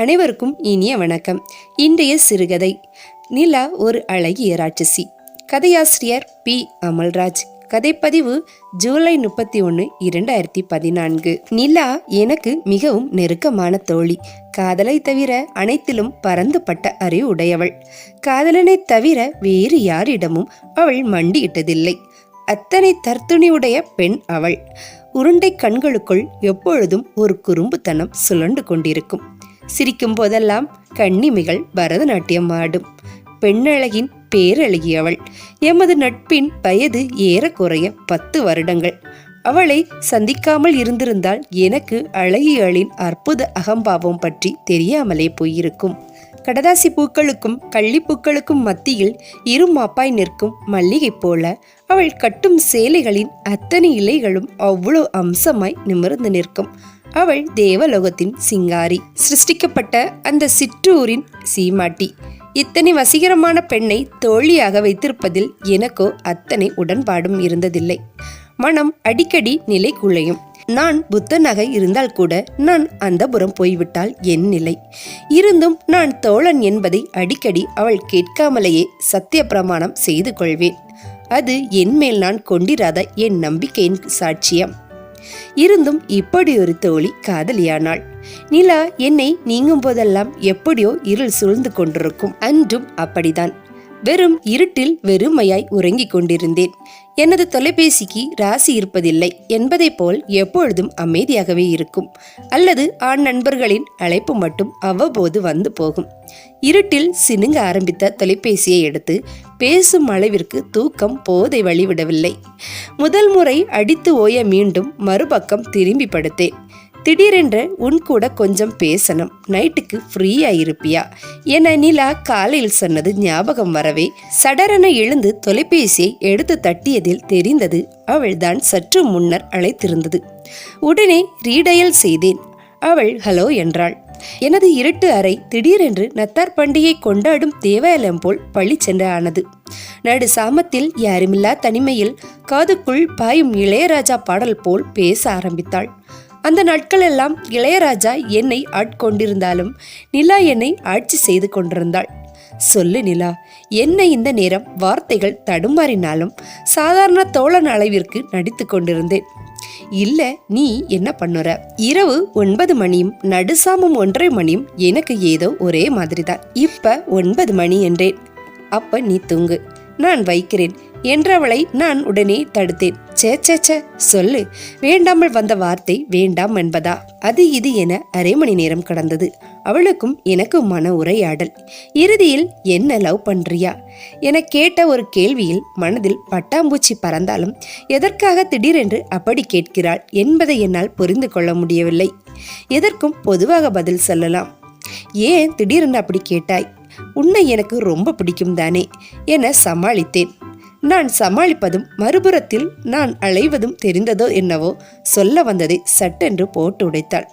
அனைவருக்கும் இனிய வணக்கம். இன்றைய சிறுகதை. நிலா ஒரு அழகிய ராட்சசி. கதையாசிரியர் பி. அமல்ராஜ். கதைப்பதிவு ஜூலை முப்பத்தி ஒன்று இரண்டாயிரத்தி பதினான்கு. நிலா எனக்கு மிகவும் நெருக்கமான தோழி. காதலை தவிர அனைத்திலும் பறந்துபட்ட அறிவு உடையவள் காதலனை தவிர வேறு யாரிடமும் அவள் மண்டியிட்டதில்லை. அத்தனை தர்த்துணியுடைய பெண் அவள். உருண்டை கண்களுக்குள் எப்பொழுதும் ஒரு குறும்புத்தனம் சுழண்டு கொண்டிருக்கும். சிரிக்கும் போதெல்லாம் கண்ணிமிகள் பரதநாட்டியம் ஆடும். பெண்ணழகின் பேரழகி அவள் எமது நட்பின் வயது ஏறக்குறைய பத்து வருடங்கள். அவளை சந்திக்காமல் இருந்திருந்தால் எனக்கு அழகிகளின் அற்புத அகம்பாவம் பற்றி தெரியாமலே போயிருக்கும். கடதாசி பூக்களுக்கும் கள்ளிப்பூக்களுக்கும் மத்தியில் இரு மாப்பாய் நிற்கும் மல்லிகை போல அவள் கட்டும் சேலைகளின் அத்தனை இலைகளும் அவ்வளோ அம்சமாய் நிமிர்ந்து நிற்கும். அவள் தேவலோகத்தின் சிங்காரி. சிருஷ்டிக்கப்பட்ட அந்த சிற்றூரின் சீமாட்டி. இத்தனை வசீகரமான பெண்ணை தோழியாக வைத்திருப்பதில் எனக்கோ அத்தனை உடன்பாடும் இருந்ததில்லை. மனம் அடிக்கடி நிலை குலையும் நான் புத்தனாக இருந்தால் கூட நான் அந்த புறம் போய்விட்டால் என் நிலை. இருந்தும் நான் தோழன் என்பதை அடிக்கடி அவள் கேட்காமலேயே சத்திய பிரமாணம் செய்து கொள்வேன். அது என் மேல் நான் கொண்டிராத என் நம்பிக்கையின் சாட்சியம். இருந்தும் இப்படி ஒரு தோழி காதலியானாள். நிலா என்னை நீங்கும் போதெல்லாம் எப்படியோ இருள் சூழ்ந்து கொண்டிருக்கும். அன்றும் அப்படிதான் வெறும் இருட்டில் வெறுமையாய் உறங்கிக் கொண்டிருந்தேன். எனது தொலைபேசிக்கு ராசி இருப்பதில்லை என்பதைப் போல் எப்பொழுதும் அமைதியாகவே இருக்கும். அல்லது ஆண் நண்பர்களின் அழைப்பு மட்டும் அவ்வப்போது வந்து போகும். இருட்டில் சினுங்க ஆரம்பித்த தொலைபேசியை எடுத்து பேசும் அளவிற்கு தூக்கம் போதை வழிவிடவில்லை. முதல் முறை அடித்து ஓய மீண்டும் மறுபக்கம் திரும்பி படுத்தேன் திடீரென்று உன் கூட கொஞ்சம் பேசணும். நைட்டுக்கு ஃப்ரீயா இருப்பியா? என நிலா காலையில் சொன்னது ஞாபகம் வரவே சடரென எழுந்து தொலைபேசியை எடுத்து தட்டியதில் தெரிந்தது அவள்தான் சற்று முன்னர் அழைத்திருந்தது. உடனே ரீடயல் செய்தேன். அவள் ஹலோ என்றாள். எனது இருட்டு அறை திடீரென்று நத்தார் பண்டிகை கொண்டாடும் தேவாலயம் போல் பளிச்சென்று ஆனது நடு சாமத்தில் யாருமில்லா தனிமையில் காதுக்குள் பாயும் இளையராஜா பாடல் போல் பேச ஆரம்பித்தாள். அந்த நாட்களெல்லாம் இளையராஜா என்னை ஆட்கொண்டிருந்தாலும் நிலா என்னை ஆட்சி செய்து கொண்டிருந்தாள். சொல்லு நிலா என்ன இந்த நேரம்? வார்த்தைகள் தடுமாறினாலும் சாதாரண தோழன் அளவிற்கு நடித்து கொண்டிருந்தேன். இல்லை நீ என்ன பண்ணுற? இரவு ஒன்பது மணியும் நடுசாமம் ஒன்றரை மணியும் எனக்கு ஏதோ ஒரே மாதிரி தான் இப்போ ஒன்பது மணி என்றேன். அப்ப நீ தூங்கு. நான் வைக்கிறேன். என்றவளை நான் உடனே தடுத்தேன். சே சே சே சொல்லு. வேண்டாமல் வந்த வார்த்தை வேண்டாம் என்பதா? அது இது என அரை மணி நேரம் கடந்தது. அவளுக்கும் எனக்கும் மன உரையாடல். இறுதியில் என்ன லவ் பண்றியா? என கேட்ட ஒரு கேள்வியில் மனதில் பட்டாம்பூச்சி பறந்தாலும் எதற்காக திடீரென்று அப்படி கேட்கிறாள்? என்பதை என்னால் புரிந்து கொள்ள முடியவில்லை. எதற்கும் பொதுவாக பதில் சொல்லலாம். ஏன் திடீரென்று அப்படி கேட்டாய்? உன்னை எனக்கு ரொம்ப பிடிக்கும் தானே? என சமாளித்தேன். நான் சமாளிப்பதும் மறுபுறத்தில் நான் அலைவதும் தெரிந்ததோ என்னவோ சொல்ல வந்ததை சட்டென்று போட்டு உடைத்தாள்.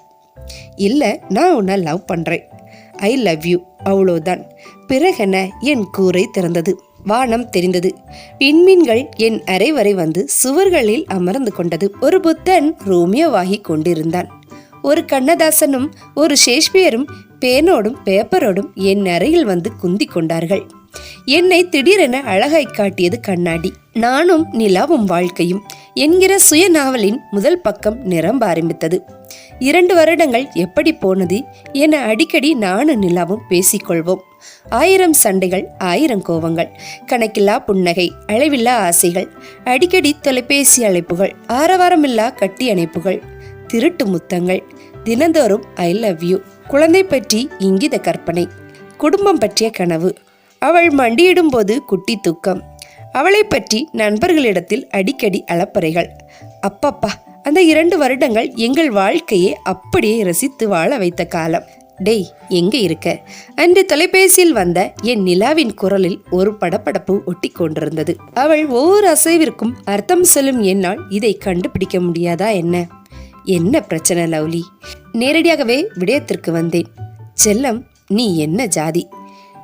இல்லை நான் உன்னை லவ் பண்ணுறேன் ஐ லவ் யூ அவ்வளோதான் பிறகென என் கூரை திறந்தது. வானம் தெரிந்தது. விண்மீன்கள் என் அறை வரை வந்து சுவர்களில் அமர்ந்து கொண்டது. ஒரு புத்தன் ரோமியோவாகி கொண்டிருந்தான். ஒரு கண்ணதாசனும் ஒரு ஷேக்ஸ்பியரும் பேனோடும் பேப்பரோடும் என் அறையில் வந்து குந்தி கொண்டார்கள். என்னை திடீரென அழகாய் காட்டியது கண்ணாடி. நானும் நிலாவும் வாழ்க்கையும் என்கிற சுய நாவலின் முதல் பக்கம் நிரம்ப ஆரம்பித்தது. இரண்டு வருடங்கள் எப்படி போனது என அடிக்கடி நானும் நிலாவும் பேசிக்கொள்வோம். ஆயிரம் சண்டைகள் ஆயிரம் கோபங்கள் கணக்கில்லா புன்னகை அளவில்லா ஆசைகள் அடிக்கடி தொலைபேசி அழைப்புகள் ஆரவாரமில்லா கட்டி அணைப்புகள் திருட்டு முத்தங்கள் தினந்தோறும் ஐ லவ் யூ குழந்தை பற்றி இங்கித கற்பனை குடும்பம் பற்றிய கனவு. அவள் மண்டியிடும்போது குட்டி தூக்கம். அவளை பற்றி நண்பர்களிடத்தில் அடிக்கடி அளப்பறைகள். அப்பப்பா அந்த இரண்டு வருடங்கள் எங்கள் வாழ்க்கையை அப்படியே ரசித்து வாழ வைத்த காலம். டேய் எங்க இருக்க? அன்று தொலைபேசியில் வந்த என் நிலாவின் குரலில் ஒரு படப்படப்பு ஒட்டி கொண்டிருந்தது. அவள் ஒவ்வொரு அசைவிற்கும் அர்த்தம் சொல்லும் என்னால் இதை கண்டுபிடிக்க முடியாதா என்ன? என்ன பிரச்சனை லவ்லி? நேரடியாகவே விடயத்திற்கு வந்தேன். செல்லம் நீ என்ன ஜாதி?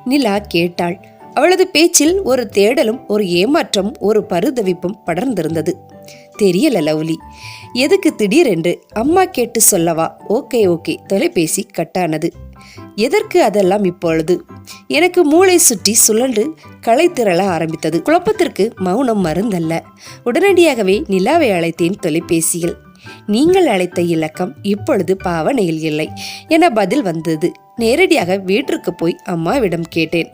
நிலா கேட்டாள். அவளது பேச்சில் ஒரு தேடலும் ஒரு ஏமாற்றம் ஒரு பருதவிப்பும் படர்ந்திருந்தது. தெரியல லவ்லி. எதுக்கு திடீரென்று அம்மா கேட்டு சொல்லவா? Okay okay. தொலைபேசி கட்டானது. எதற்கு அதெல்லாம் இப்பொழுது? எனக்கு மூளை சுற்றி சுழன்று களை திரள ஆரம்பித்தது. குழப்பத்திற்கு மௌனம் மருந்தல்ல. உடனடியாகவே நிலாவை அழைத்தேன் தொலைபேசியில். நீங்கள் அழைத்த இலக்கம் இப்பொழுது பாவனையில் இல்லை என பதில் வந்தது. நேரடியாக வீட்டிற்கு போய் அம்மாவிடம் கேட்டேன்.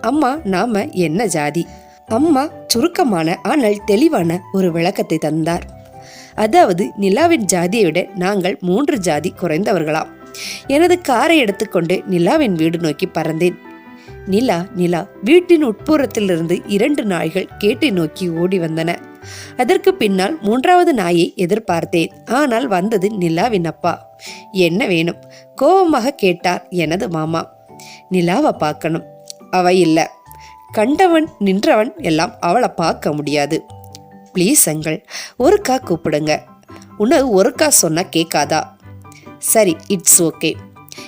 அம்மா நாம என்ன ஜாதி? அம்மா சுருக்கமான ஆனால் தெளிவான ஒரு விளக்கத்தை தந்தார். அதாவது நிலாவின் ஜாதியை விட நாங்கள் மூன்று ஜாதி குறைந்தவர்களாம். எனது காரை எடுத்துக்கொண்டு நிலாவின் வீடு நோக்கி பறந்தேன். நிலா நிலா வீட்டின் உட்புறத்திலிருந்து இரண்டு நாய்கள் கேட்டை நோக்கி ஓடி வந்தன. அதற்கு பின்னால் மூன்றாவது நாயை எதிர்பார்த்தேன். ஆனால் வந்தது நிலாவின் அப்பா என்ன வேணும்? கோபமாக கேட்டார் எனது மாமா. நிலாவை பார்க்கணும். அவ இல்ல. கண்டவன் நின்றவன் எல்லாம் அவளை பார்க்க முடியாது. ப்ளீஸ் அங்கிள் ஒருக்கா கூப்பிடுங்க. உன்னை ஒருக்கா சொன்னா கேட்காதா? சரி இட்ஸ் ஓகே.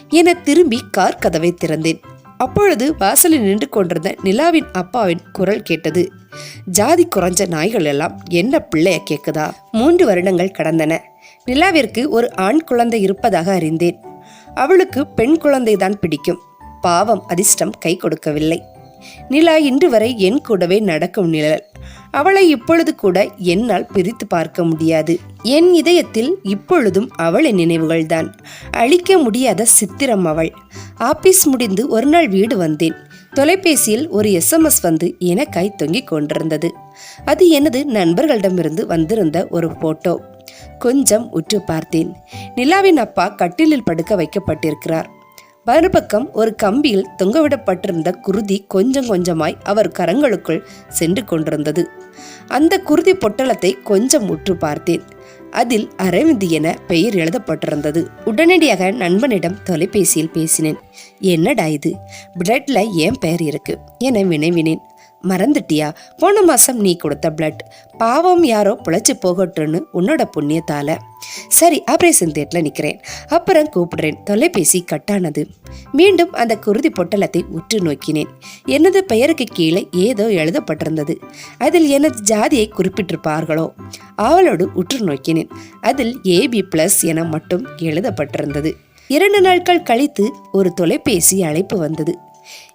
என திரும்பி கார் கதவை திறந்தேன். அப்பொழுது வாசலில் நின்று கொண்டிருந்த நிலாவின் அப்பாவின் குரல் கேட்டது. ஜாதி குறைஞ்ச நாய்கள் எல்லாம் என்ன பிள்ளைய கேக்குதா? மூன்று வருடங்கள் கடந்தன. நிலாவிற்கு ஒரு ஆண் குழந்தை இருப்பதாக அறிந்தேன். அவளுக்கு பெண் குழந்தைதான் பிடிக்கும். பாவம் அதிர்ஷ்டம் கை கொடுக்கவில்லை. நிலா இன்று வரை என் கூடவே நடக்கும் நிழல். அவளை இப்பொழுது கூட என்னால் பிரித்து பார்க்க முடியாது. என் இதயத்தில் இப்பொழுதும் அவளின் நினைவுகள்தான். அழிக்க முடியாத சித்திரம் அவள். ஆபீஸ் முடிந்து ஒரு நாள் வீடு வந்தேன். தொலைபேசியில் ஒரு எஸ்எம்எஸ் வந்து எனக்காய் தொங்கிக் கொண்டிருந்தது. அது எனது நண்பர்களிடமிருந்து வந்திருந்த ஒரு போட்டோ கொஞ்சம் உற்று பார்த்தேன். நிலாவின் அப்பா கட்டிலில் படுக்க வைக்கப்பட்டிருக்கிறார். மறுபக்கம் ஒரு கம்பியில் தொங்கவிடப்பட்டிருந்த குருதி கொஞ்சம் கொஞ்சமாய் அவர் கரங்களுக்குள் சென்று கொண்டிருந்தது. அந்த குருதி பொட்டலத்தை கொஞ்சம் உற்று பார்த்தேன். அதில் அரவிந்த் என பெயர் எழுதப்பட்டிருந்தது. உடனடியாக நண்பனிடம் தொலைபேசியில் பேசினேன். என்னடா இது? பிளட்ல ஏன் பெயர் இருக்கு? என வினைவினேன். மறந்துட்டியா? போன மாசம் நீ கொடுத்த பிளட் பாவம் யாரோ புழைச்சி போகட்டும்னு உன்னோட புண்ணியத்தால. சரி ஆபரேஷன் தேட்டில் நிற்கிறேன் அப்புறம் கூப்பிடுறேன். தொலைபேசி கட்டானது. மீண்டும் அந்த குருதி பொட்டலத்தை உற்று நோக்கினேன். எனது பெயருக்கு கீழே ஏதோ எழுதப்பட்டிருந்தது. அதில் எனது ஜாதியை குறிப்பிட்டிருப்பார்களோ? அவளோடு உற்று நோக்கினேன். அதில் ஏபி பிளஸ் என மட்டும் எழுதப்பட்டிருந்தது. இரண்டு நாட்கள் கழித்து ஒரு தொலைபேசி அழைப்பு வந்தது.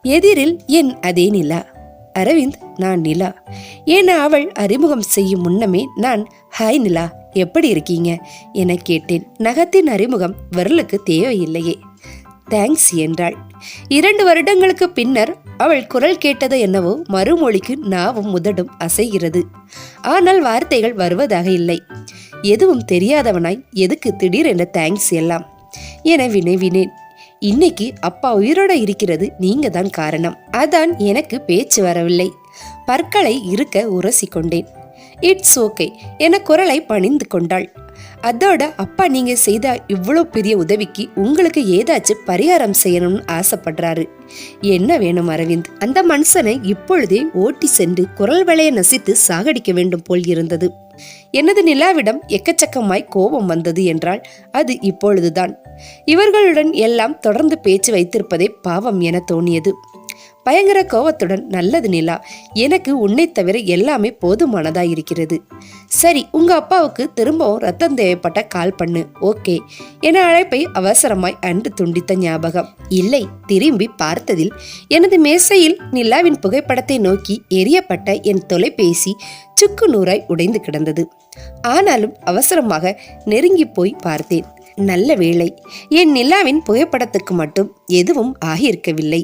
எதிரில் என் அதே நிலா. அரவிந்த் நான் நிலா. ஏன்னா அவள் அறிமுகம் செய்யும் முன்னமே நான் ஹாய் நிலா எப்படி இருக்கீங்க? என கேட்டேன். நகத்தின் அறிமுகம் விரலுக்கு தேவையில்லையே. தேங்க்ஸ் என்றாள். இரண்டு வருடங்களுக்கு பின்னர் அவள் குரல் கேட்டது என்னவோ மறுமொழிக்கு நாவும் முதடும் அசைகிறது. ஆனால் வார்த்தைகள் வருவதாக இல்லை. எதுவும் தெரியாதவனாய் எதுக்கு திடீரென தேங்க்ஸ் எல்லாம் என வினைவினேன். இன்னைக்கு அப்பா உயிரோட இருக்கிறது நீங்க தான் காரணம். அதான் எனக்கு பேச்சு வரவில்லை. பற்களை இருக்க உரசி கொண்டேன் இட்ஸ் ஓகே என குரலை பணிந்து கொண்டாள். அதோட அப்பா நீங்க செய்த இவ்வளோ பெரிய உதவிக்கு உங்களுக்கு ஏதாச்சும் பரிகாரம் செய்யணும்னு ஆசைப்படுறாரு. என்ன வேணும் அரவிந்த்? அந்த மனுஷனை இப்பொழுதே ஓட்டி சென்று குரல் வளைய நசித்து சாகடிக்க வேண்டும் போல் இருந்தது. எனது நிலாவிடம் எக்கச்சக்கமாய் கோபம் வந்தது என்றால் அது இப்பொழுதுதான். இவர்களுடன் எல்லாம் தொடர்ந்து பேச்சு வைத்திருப்பதே பாவம் என தோணியது. பயங்கர கோவத்துடன் நல்லது நிலா எனக்கு உன்னை தவிர எல்லாமே போதுமானதா இருக்கிறது. சரி உங்க அப்பாவுக்கு திரும்பவும் ரத்தம் தேவைப்பட்ட கால் பண்ணு ஓகே. என அழைப்பை அவசரமாய் அன்று துண்டித்த ஞாபகம். இல்லை திரும்பி பார்த்ததில் எனது மேசையில் நிலாவின் புகைப்படத்தை நோக்கி எரியப்பட்ட என் தொலைபேசி சுக்கு நூறாய் உடைந்து கிடந்தது. ஆனாலும் அவசரமாக நெருங்கி போய் பார்த்தேன். நல்ல வேளை என் நிலாவின் புகைப்படத்துக்கு மட்டும் எதுவும் ஆகியிருக்கவில்லை.